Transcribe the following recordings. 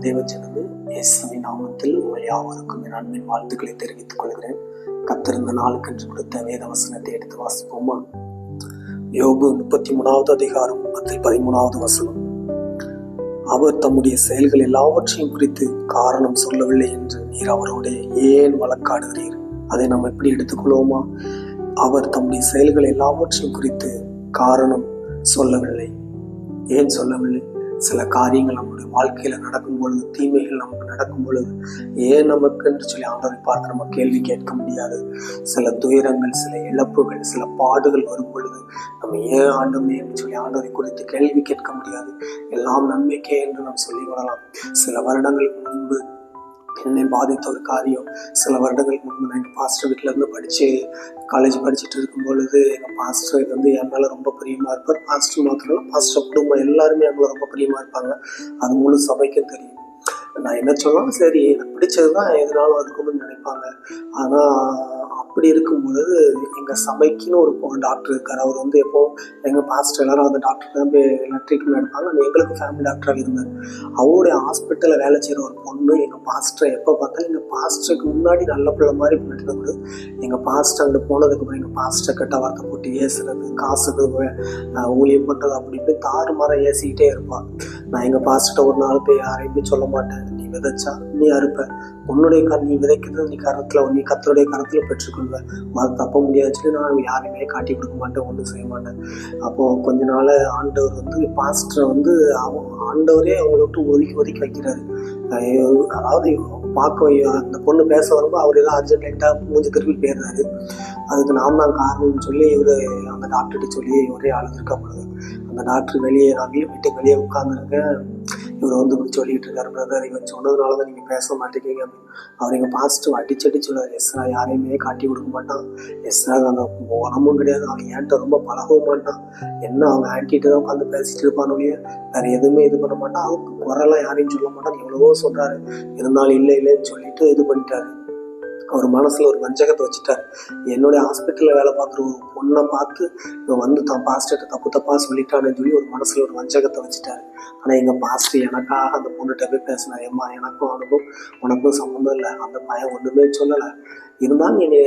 நான் தேவச்சனது தேவஜனமே நாமத்தில் உங்கள் யாவருக்கும் என் அன்பின் வாழ்த்துக்களை தெரிவித்துக் கொள்கிறேன். கத்திருந்த நாளுக்கென்று கொடுத்த வேத வசனத்தை எடுத்து வாசிப்போமா? யோபு முப்பத்தி மூணாவது அதிகாரம் அதில் பதிமூணாவது வசனம். அவர் தம்முடைய செயல்கள் எல்லாவற்றையும் குறித்து காரணம் சொல்லவில்லை என்று நீர் அவரோட ஏன் வழக்காடுகிறீர்? அதை நாம் எப்படி எடுத்துக்கொள்வோமா? அவர் தம்முடைய செயல்கள் எல்லாவற்றையும் குறித்து காரணம் சொல்லவில்லை. ஏன் சொல்லவில்லை? சில காரியங்கள் நம்முடைய வாழ்க்கையில நடக்கும் பொழுது தீமைகள் நமக்கு நடக்கும் பொழுது ஏன் நமக்கு என்று சொல்லி ஆண்டவரை பார்த்து நம்ம கேள்வி கேட்க முடியாது. சில துயரங்கள் சில இழப்புகள் சில பாடுகள் வரும் பொழுது நம்ம ஏன் ஆண்டவனே என்று சொல்லி ஆண்டவரை குறித்து கேள்வி கேட்க முடியாது? எல்லாம் நம்பிக்கை என்று நாம் சொல்லி வரலாம் சில வருடங்களுக்கு முன்பு என்னை பாதித்த ஒரு காரியம். சில வருடங்களுக்கு முன்பு நான் எங்கள் பாஸ்டர் வீட்டிலேருந்து படித்து காலேஜ் படிச்சுட்டு இருக்கும் பொழுது எங்கள் பாஸ்டர் வந்து என் மேலே ரொம்ப பிரியமாக இருப்பார். பாஸ்டர் மாத்திரம் இல்லை பாஸ்டர் குடும்பம் எல்லாருமே என் மேலே ரொம்ப பிரியமாக இருப்பாங்க. அது முழு சபைக்கும் தெரியும். நான் என்ன சொன்னாலும் சரி எனக்கு பிடிச்சது தான் எதுனாலும் இருக்கும்னு நினைப்பாங்க. ஆனால் அப்படி இருக்கும் பொழுது எங்கள் சமைக்குன்னு ஒரு டாக்டர் இருக்கார். அவர் வந்து எப்போ எங்கள் பாஸ்டர் எல்லாரும் அந்த டாக்டர் தான் போய் எல்லாம் ட்ரீட்மெண்ட் எடுப்பாங்க. ஆனால் எங்களுக்கு ஃபேமிலி டாக்டராக இருந்தார். அவருடைய ஹாஸ்பிட்டலில் வேலை செய்கிற ஒரு பொண்ணு எங்கள் பாஸ்டரை எப்போ பார்த்தாலும் எங்கள் பாஸ்டருக்கு முன்னாடி நல்ல பிள்ளை மாதிரி பண்ணிட்டு கூட எங்கள் பாஸ்டர் அங்கே போனதுக்கப்புறம் எங்கள் பாஸ்டர் கெட்ட வார்த்தை போட்டு ஏசுறது காசுக்கு ஊழியம் பண்ணுறது அப்படின்ட்டு இப்படி தாறு மாற ஏசிக்கிட்டே இருப்பாள் நான் எங்கள் பாஸ்டர்கிட்ட ஒரு நாள் போய் யாரையுமே சொல்ல மாட்டேன். விதைச்சா நீ அறுப்ப. உன்னுடைய கண் நீ விதைக்கிறது நீ கரத்தில் நீ கத்தருடைய கரத்தில் பெற்றுக்கொள்வ. அது தப்ப முடியாது நான் யாரையுமே காட்டி கொடுக்க மாட்டேன் ஒன்றும் செய்ய மாட்டேன். அப்போது கொஞ்ச நாள் ஆண்டவர் வந்து பாஸ்டரை வந்து அவங்க ஆண்டவரே அவங்கள விட்டு ஒதுக்கி ஒதுக்கி வைக்கிறாரு. அதாவது பார்க்க அந்த பொண்ணு பேச வரும்போது அவர் ஏதோ அர்ஜென்ட் லைட்டாக மூஞ்சி திருப்பி போயிடுறாரு. அதுக்கு நாம் தான் காரணம்னு சொல்லி இவர் அந்த டாக்டர்கிட்ட சொல்லி ஒரே அழுதுருக்கப்படுது அந்த டாக்டர் வெளியே நான் வீட்டுக்கு வெளியே உட்காந்துருக்கேன் இவர் வந்து இப்படி சொல்லிட்டு இருக்காரு பிரதர் இவன் சொன்னதுனால தான் நீங்கள் பேச மாட்டேங்கிங்க அப்படின்னு. அவர் எங்கள் பாசிட்டிவ் அடிச்சு அடிச்சு சொல்லுவார் எஸ்ரா யாரையுமே காட்டி கொடுக்க மாட்டான். எஸ்ரா அந்த உடம்பும் கிடையாது. அவன் என்கிட்ட ரொம்ப பழகவும் மாட்டான். என்ன அவங்க ஆன்டிட்டு தான் உட்காந்து பேசிட்டு இருப்பானுடைய வேற எதுவுமே இது பண்ண மாட்டான். அவங்க குரலாம் யாரையும் சொல்ல மாட்டான். எவ்வளவோ சொல்றாரு. இருந்தாலும் இல்லை இல்லைன்னு சொல்லிட்டு இது பண்ணிட்டாரு. அவர் மனசில் ஒரு வஞ்சகத்தை வச்சுட்டார். என்னுடைய ஹாஸ்பிட்டலில் வேலை பார்க்குற ஒரு பொண்ணை பார்த்து இவன் வந்து தான் பாஸ்டர்கிட்ட தப்பு தப்பா சொல்லிட்டான்னு சொல்லி ஒரு மனசில் ஒரு வஞ்சகத்தை வச்சுட்டார். ஆனால் எங்கள் பாஸ்டர் எனக்காக அந்த பொண்ணுகிட்ட போய் பேசினார். ஏம்மா எனக்கும் அவனுக்கும் உனக்கும் சம்மந்தம் இல்லை. அந்த பையன் ஒன்றுமே சொல்லலை. இருந்தாலும் என்னை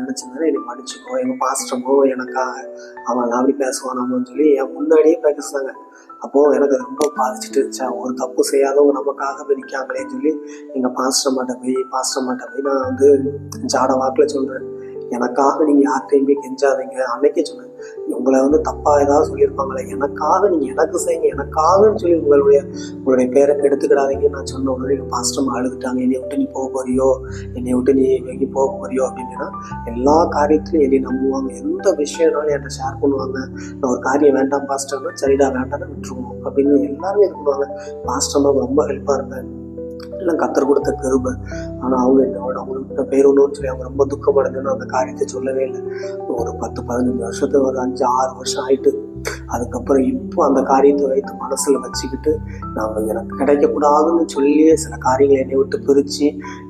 நினச்சிருந்தானே என்னை மன்னிச்சுக்கோ. எங்கள் பாஸ்டமோ எனக்கா அவன் அப்படி பேசுவானாமோன்னு சொல்லி என் முன்னாடியே பேசுனாங்க. அப்போது எனக்கு அது ரொம்ப பாதிச்சுட்டு இருந்துச்சா. ஒரு தப்பு செய்யாதவங்க நமக்காக நிற்காங்களேன்னு சொல்லி எங்கள் பாஸ்டர் மாட்ட போய் பாஸ்டர் மாட்ட போய் நான் வந்து ஜாட வாக்கில் சொல்கிறேன் எனக்காக நீங்கள் யார்கிட்டையுமே கெஞ்சாதீங்க. அன்னைக்கே சொன்னேன் உங்களை வந்து தப்பாக ஏதாவது சொல்லியிருப்பாங்களே எனக்காக நீங்கள் எனக்கு செய்யுங்க எனக்காகன்னு சொல்லி உங்களுடைய உங்களுடைய பேரை கெடுத்துக்கிடாதீங்க நான் சொன்ன உடனே எங்கள் பாஸ்டர் அழுதுட்டாங்க. என்னை விட்டு நீ போக போறியோ? என்னை விட்டு நீ எங்கேயும் போக போறியோ? அப்படின்னா எல்லா காரியத்திலையும் என்னை நம்புவாங்க. எந்த விஷயம்னாலும் என்கிட்ட ஷேர் பண்ணுவாங்க. நான் ஒரு காரியம் வேண்டாம் பாஸ்டர்னா சரிடா வேண்டாம்னு விட்டுருவோம். அப்படின்னு எல்லாருமே இது பண்ணுவாங்க. பாஸ்டர்னா ரொம்ப ஹெல்ப்பாக இருப்பேன். எல்லாம் கத்தர் கொடுத்த கருபை. ஆனால் அவங்க என்னோட அவங்களுக்கு பேரணும்னு சொல்லி அவங்க ரொம்ப துக்கமடைஞ்சுன்னு அந்த காரியத்தை சொல்லவே இல்லை. ஒரு பத்து பதினஞ்சு வருஷத்துக்கு ஒரு அஞ்சு ஆறு வருஷம் ஆயிட்டு அதுக்கப்புறம் இப்போ அந்த காரியத்தை வைத்து மனசில் வச்சுக்கிட்டு நம்ம எனக்கு கிடைக்கக்கூடாதுன்னு சொல்லியே சில காரியங்களை என்னை விட்டு பிரித்து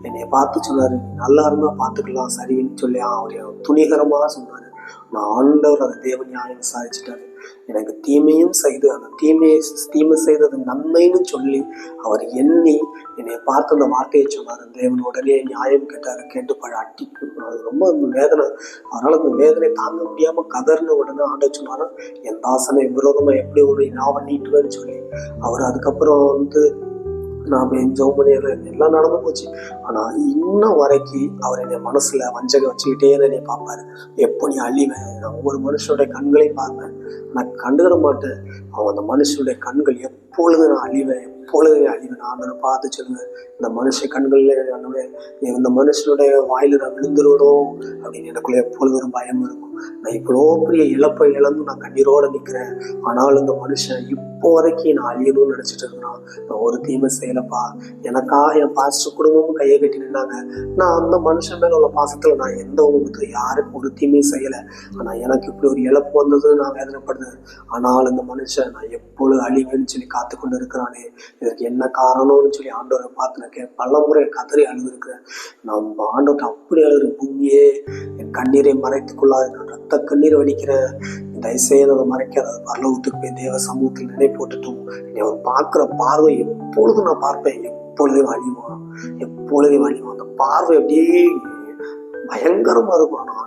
என்னை பார்த்து சொன்னார் நல்லா இருந்தால் பார்த்துக்கலாம் சரின்னு சொல்லி அவருடைய துணிகரமாக சொன்னார். நான் ஆண்டவர் அந்த தேவ நியாயம் விசாரிச்சுட்டாரு. எனக்கு தீமையும் செய்து அந்த தீமையை தீமை செய்தது நன்மைன்னு சொல்லி அவர் எண்ணி என்னை பார்த்து அந்த வார்த்தையை சொன்னார். தேவன் உடனே நியாயம் கேட்டார். கேட்டு பழ அட்டிக்கு அது ரொம்ப அந்த வேதனை. அவரால் அந்த வேதனை தாங்க முடியாமல் கதர்னு உடனே ஆண்ட சொன்னார் என் தாசனை விரோதமாக எப்படி ஒரு நான் நீட்டுவேன்னு சொல்லி. அவர் அதுக்கப்புறம் வந்து நான் ஜோ பண்ணிடுறேன் எல்லாம் நடந்து போச்சு. ஆனால் இன்னும் வரைக்கும் அவர் என்னை மனசில் வஞ்சக வச்சுக்கிட்டே தான் என்னை பார்ப்பாரு. எப்போ நீ அழிவேன்? நான் ஒவ்வொரு மனுஷனுடைய கண்களை பார்ப்பேன். நான் கண்டுக்கிட மாட்டேன். அவன் அந்த மனுஷனுடைய கண்கள் எப்பொழுது நான் அழிவேன்? எப்பொழுது நான் ஆண்டனை நான் பார்த்து சொல்லுங்க இந்த மனுஷ கண்களில் என்னுடைய இந்த மனுஷனுடைய வாயில நான் விழுந்துருவணும் அப்படின்னு எனக்குள்ள எப்பொழுது ஒரு பயம் இருக்கும். நான் இவ்வளோ பெரிய இழப்பை இழந்து நான் கண்ணீரோட நிற்கிறேன். ஆனாலும் இந்த மனுஷன் இப்போ வரைக்கும் நான் அழியணும்னு நினச்சிட்டு இருக்கிறான் நான் ஒரு தீமை செய்யலப்பா. எனக்காக என் பாஸ்டர் குடும்பமும் கையை கட்டி நின்னாங்க. நான் அந்த மனுஷன் மேல உள்ள பாசத்துல நான் எந்த உங்களுக்கு யாருக்கும் ஒரு தீமையும் செய்யலை. ஆனா எனக்கு இப்படி ஒரு இழப்பு வந்தது நான் வேதனைப்படுறேன். ஆனால் இந்த மனுஷன் நான் எப்பொழுது அழிவேன்னு சொல்லி காத்து கொண்டு இருக்கிறானே. இதற்கு என்ன காரணம்னு சொல்லி ஆண்டவரை பார்த்து நான் கே பல முறை கதறி அழுதுருக்கிறேன். நம்ம ஆண்டவர்கிட்ட அப்படி அழுகிற பூமியே என் கண்ணீரை மறைத்துக்கொள்ளாது நான் ரத்த கண்ணீர் வடிக்கிறேன். தயவுசெய்து அதை மறைக்காத. பரலோகத்துக்கு போய் தேவ சமூகத்தில் நினை போட்டுட்டும். நீ அவர் பார்க்குற பார்வை எப்பொழுதும் நான் பார்ப்பேன். எப்பொழுதே வழிமா எப்பொழுதே வழிமா அந்த பார்வை அப்படியே பயங்கரமாக இருக்கும். ஆனால்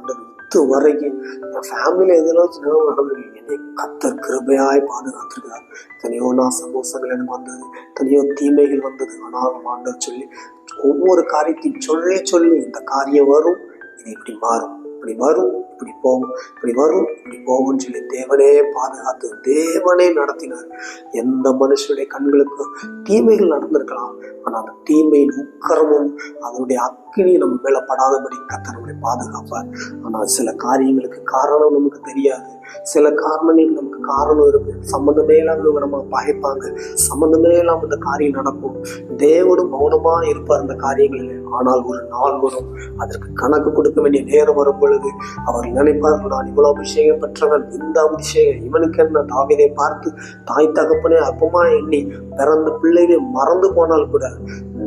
ஆண்டவர் வரைக்கும். என் ஃபேமிலியில் எதெல்லாம் சின்ன என்னை கத்தர் கிருபையாய் பாதுகாத்திருக்கிறார். தனியோ நான் சந்தோஷங்கள் எனக்கு வந்தது. தனியோ தீமைகள் வந்தது. ஆனாலும் ஆண்டவர் சொல்லி ஒவ்வொரு காரியத்தையும் சொல்லி சொல்லி இந்த காரியம் வரும். இது இப்படி மாறும். இப்படி வரும். இப்படி போகும் இப்படி வரும் இப்படி போகும்னு சொல்லி தேவனே பாதுகாத்து தேவனே நடத்தினார். எந்த மனுஷனுடைய கண்களுக்கு தீமைகள் நடந்திருக்கலாம் ஆனால் அந்த தீமையின் உக்கரமும் அதனுடைய அக்கினி நம்ம மேலே படாதபடி கத்தர் நம்மளை பாதுகாப்பார். ஆனால் சில காரியங்களுக்கு காரணம் நமக்கு தெரியாது. சில காரணங்களுக்கு நமக்கு காரணம் இருக்கு. சம்மந்தமே இல்லாமல் நம்ம பயப்பாங்க சம்மந்தமே இல்லாமல் இந்த காரியம் நடக்கும். தேவனும் மௌனமா இருப்பார் அந்த காரியங்களில். ஆனால் ஒரு நாள் வரும் அதற்கு கணக்கு கொடுக்க வேண்டிய நேரம் வரும் பொழுது அவர் நினைப்பார். நான் இவ்வளோ அபிஷேகம் பெற்றவன் இந்த அபிஷேகம் இவனுக்கு என்ன தாவிதை பார்த்து தாய் தகப்பனே அப்பமா எண்ணி பிறந்த பிள்ளைகளை மறந்து போனால் கூட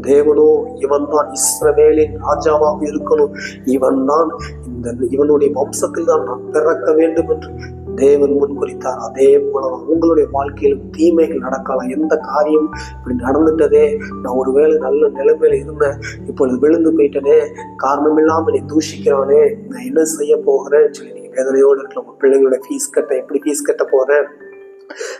தேவனோ இவன் தான் இஸ்ரவேலின் ராஜாவாக இருக்கணும். இவன் தான் இந்த இவனுடைய வம்சத்தில் தான் நான் பிறக்க வேண்டும் என்று தேவன் முன் குறித்தார் அதே போல உங்களுடைய வாழ்க்கையிலும் தீமைகள் நடக்கலாம். எந்த காரியம் இப்படி நடந்துட்டதே? நான் ஒருவேளை நல்ல நிலைமையில இருந்தேன். இப்பொழுது விழுந்து போயிட்டனே? காரணம் இல்லாமல் நீ தூஷிக்கிறானே? நான் என்ன செய்ய போகிறேன்னு சொல்லி நீங்க வேதனையோடு இருக்கலாம். உங்க பிள்ளைங்களோட ஃபீஸ் கட்ட எப்படி ஃபீஸ் கட்ட போறேன்?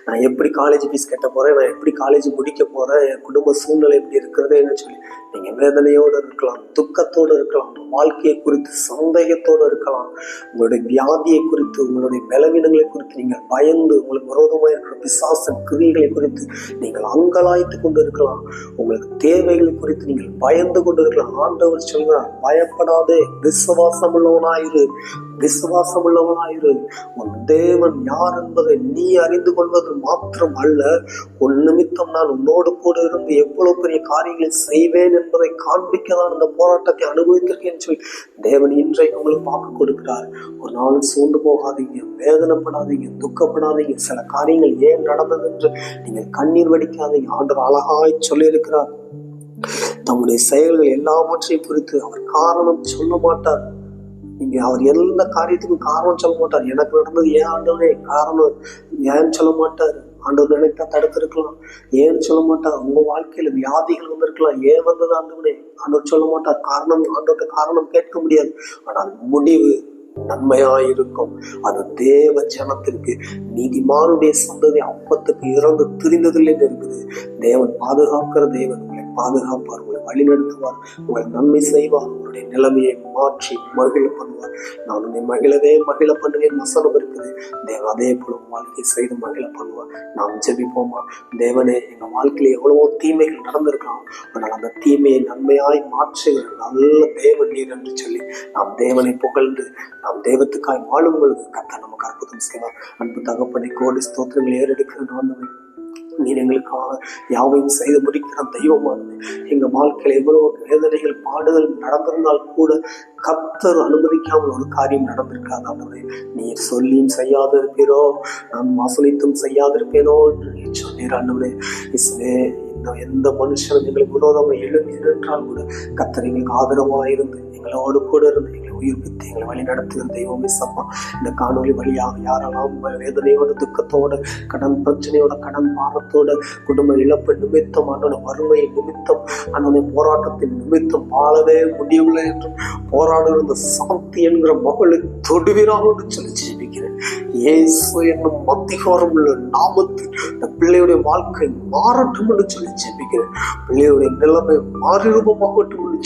நான் எப்படி காலேஜ் ஃபீஸ் கட்ட போகிறேன் நான் எப்படி காலேஜ் முடிக்க போகிறேன் என் குடும்ப சூழ்நிலை எப்படி இருக்கிறதுன்னு சொல்லி. நீங்கள் வேதனையோடு இருக்கலாம் துக்கத்தோடு இருக்கலாம் வாழ்க்கையை குறித்து சந்தேகத்தோடு இருக்கலாம். உங்களுடைய வியாதியை குறித்து உங்களுடைய பலவீனங்களை குறித்து நீங்கள் பயந்து உங்களுக்கு விரோதமாக இருக்கிற பிசாச கிரியைகளை குறித்து நீங்கள் அங்கலாய்த்து கொண்டு இருக்கலாம். உங்களுக்கு தேவைகளை குறித்து நீங்கள் பயந்து கொண்டு இருக்கலாம். ஆண்டவர் சொல்கிறார் பயப்படாதே விசுவாசம் உள்ளவனாயிரு விசுவாசம் உள்ளவனாயிரு உன் தேவன் யார் என்பதை நீ அறிந்து கொள்வது மாத்திரம் அல்ல. உன் நிமித்தம் நான் உன்னோடு கூட இருந்து எவ்வளவு பெரிய காரியங்களை செய்வேன் என்பதை காண்பிக்க தான் இந்த போராட்டத்தை அனுபவித்திருக்கேன் சொல்லி தேவன் இன்றைக்கு உங்களுக்கு பார்க்க கொடுக்கிறார். ஒரு நாளும் சோர்ந்து போகாதீங்க வேதனைப்படாதீங்க துக்கப்படாதீங்க. சில காரியங்கள் ஏன் நடந்தது என்று நீங்கள் கண்ணீர் வடிக்காதீங்க. ஆண்டவர் அழகாய் சொல்லியிருக்கிறார். தம்முடைய செயல்கள் எல்லாவற்றையும் குறித்து அவர் காரணம் சொல்ல மாட்டார். நீங்க அவர் எல்லா காரியத்துக்கும் காரணம் சொல்ல மாட்டார். எனக்கு நடந்தது ஏன் ஆண்டவரே காரணம். ஏன்னு சொல்ல மாட்டார்? ஆண்டவர் நினைத்தா தடுத்திருக்கலாம். ஏன்னு சொல்ல மாட்டார்? உங்க வாழ்க்கையில வியாதிகள் வந்திருக்கலாம். ஏன் வந்தது ஆண்டவரே? ஆண்டவர் சொல்ல மாட்டார். காரணம் ஆண்டவர்கிட்ட காரணம் கேட்க முடியாது. ஆனால் முடிவு நன்மையாயிருக்கும் அது தேவ ஜனத்திற்கு நீதிமானுடைய சந்ததி அப்பத்துக்கு இறந்து திரிந்ததில்லை இருக்குது. தேவன் பாதுகாக்கிற தேவன் உங்களை பாதுகாப்பார். உங்களை வழிநடத்துவார். உங்களை நன்மை செய்வார். உங்களுடைய நிலைமையை மாற்றி மகிழ பண்ணுவார். நான் உன்னை மகிழவே மகிழ பண்ணுவேன். வசனம் இருக்குது தேவன் அதே போல வாழ்க்கை வாழ்க்கையை செய்து மகிழ பண்ணுவார். நாம் ஜெபிப்போமா? தேவனே எங்கள் வாழ்க்கையில எவ்வளவோ தீமைகள் நடந்திருக்கலாம். ஆனால் அந்த தீமையை நன்மையாய் மாற்றுகிற நல்ல தேவன் நீர் என்று சொல்லி நாம் தேவனை புகழ்ந்து நாம் தெய்வத்துக்காய் வாழும் பொழுது கத்த நமக்கு அற்புதம் செய்வார். அன்பு தகப்பனை கோடி ஸ்தோத்திரங்கள் ஏறெடுக்கிற நான் நீர் எங்களுக்காக யாவையும் செய்து முடிக்கிற தெய்வமானது. எங்கள் வாழ்க்கையில் எவ்வளவு வேதனைகள் பாடுதல் நடந்திருந்தால் கூட கத்தர் அனுமதிக்காமல் ஒரு காரியம் நடந்திருக்காது ஆண்டவரே நீர் சொல்லியும் செய்யாதிருப்பீரோ நான் வாசலித்தும் செய்யாதிருப்பேனோ என்று நீர் சொன்னீர் ஆண்டவரே. இஸ்வே இந்த எந்த மனுஷனும் எங்களுக்கு விரோதமாக எழுதி என்றால் கூட கத்தர் எங்களுக்கு ஆதரவாக இருந்து எங்களோடு கூட இருந்து உயிர்ப்பித்து எங்களை வழி நடத்துகிற தெய்வமே சம்மா இந்த காணொலி வழியாக யாரெல்லாம் வேதனையோட துக்கத்தோட கடன் பிரச்சனையோட கடன் பாரத்தோட குடும்ப இழப்பு நிமித்தம் அண்ணன வறுமை நிமித்தம் அண்ணனை போராட்டத்தின் நிமித்தம் வாழவே முடியவில்லை என்று போராடுகிற இந்த சாந்தி என்கிற மகளை தொடுவீராக சொல்லி ஜெபிக்கிறேன். ஏசு என்னும் மத்திகாரம் உள்ள நாமத்தில் இந்த பிள்ளையுடைய வாழ்க்கை மாறட்டும் என்று சொல்லி ஜெபிக்கிறேன். பிள்ளையுடைய நிலைமை மாறிரூபமாகட்டும் என்று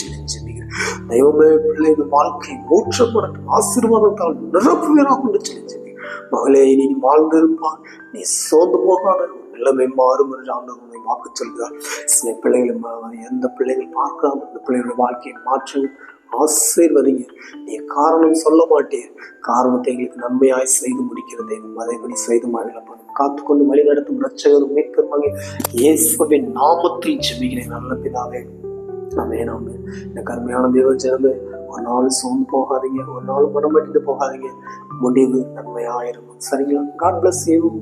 சொல்லி ஜெபிக்கிறேன் தெய்வமே பிள்ளைகள் வாழ்க்கை மூற்றப்படட்டும். ஆசீர்வாதத்தால் நிரப்புவீராக என்று சொல்லி மகளே நீ வாழ்ந்திருப்பார் நீ சோர்ந்து போகாத. உன் நிலைமை மாறும் என்று ஆண்டவர் உன்னை வாக்கு சொல்கிறார். சில பிள்ளைகள் எந்த பிள்ளைகள் பார்க்காம அந்த பிள்ளைகளுடைய வாழ்க்கையை மாற்றுங்க ஆசீர்வதிங்க. நீ காரணம் சொல்ல மாட்டீர். காரணத்தை எங்களுக்கு நன்மையாய் செய்து முடிக்கிறது மதைபடி செய்து மகிழப்படும். காத்துக்கொண்டு வழி நடத்தும் ரட்சகரும் மீட்பருமாக இயேசுவின் நாமத்தில் ஜெபிக்கிறேன். நல்ல பிதாவே. ஆமே நாமே எனக்கு அருமையான தேவ சேர்ந்து ஒரு நாள் சோர்ந்து போகாதீங்க ஒரு நாள் மனமட்டிட்டு போகாதீங்க. முடிவு நன்மையாயிருக்கும். சரிங்களா? God bless you